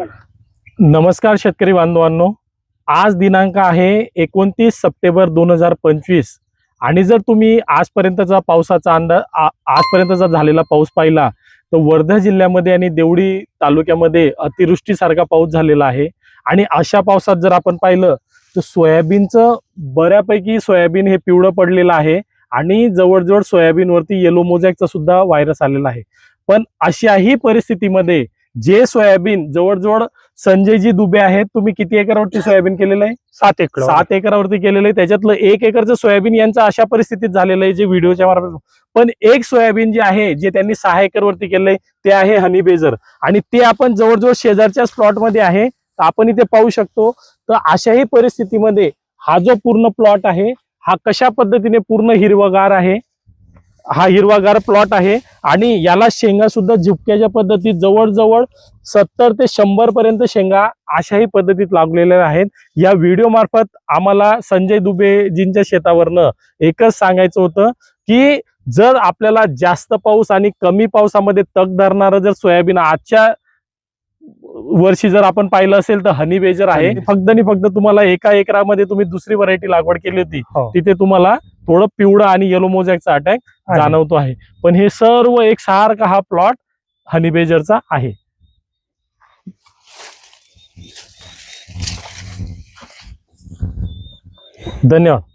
नमस्कार शेतकरी बांधवांनो. आज दिनांक आहे एकोणतीस सप्टेंबर दोन हजार पंचवीस. आणि जर तुम्ही आजपर्यंतचा पावसाचा अंदाज आजपर्यंतचा झालेला पाऊस पाहिला तर वर्धा जिल्ह्यामध्ये आणि देवळी तालुक्यामध्ये अतिवृष्टीसारखा पाऊस झालेला आहे. आणि अशा पावसात जर आपण पाहिलं तर सोयाबीनचं बऱ्यापैकी सोयाबीन हे पिवळं पडलेलं आहे आणि जवळजवळ सोयाबीनवरती येलो मोजॅकचा सुद्धा व्हायरस आलेला आहे. पण अशाही परिस्थितीमध्ये जे सोयाबीन जवळजवळ संजयजी दुबे आहेत तुम्ही किती एकरावरती सोयाबीन केलेलं आहे? सात एकर सात एकरावरती केलेलं आहे. त्याच्यातलं एक एकरचं सोयाबीन यांचं अशा परिस्थितीत झालेलं आहे जे व्हिडिओच्या मार्फत पण एक सोयाबीन जे आहे जे त्यांनी सहा एकरवरती केलंय ते आहे हनी बेजर. आणि ते आपण जवळजवळ शेजारच्याच प्लॉटमध्ये आहे तर आपण इथे पाहू शकतो. तर अशाही परिस्थितीमध्ये हा जो पूर्ण प्लॉट आहे हा कशा पद्धतीने पूर्ण हिरवागार आहे? हा हिरवागार प्लॉट आहे आणि याला शेंगा सुद्धा झुपक्याच्या पद्धतीत जवळजवळ सत्तर ते शंभर पर्यंत शेंगा अशाही पद्धतीत लागलेल्या आहेत या व्हिडिओ मार्फत आम्हाला संजय दुबेजींच्या शेतावरनं एकच सांगायचं होतं की जर आपल्याला जास्त पाऊस आणि कमी पावसामध्ये तग धरणारं जर सोयाबीन आजच्या वर्षी जर आपण पाहिलं असेल तर हनी बेजर आहे. फक्त आणि फक्त तुम्हाला एका एकरामध्ये तुम्ही दुसरी व्हरायटी लागवड केली होती हो. तिथे तुम्हाला थोडं पिवळं आणि येलो मोजॅकचा अटॅक. जाणवतो आहे. पण हे सर्व एक सारखा हा प्लॉट हनी बेजरचा आहे. धन्यवाद.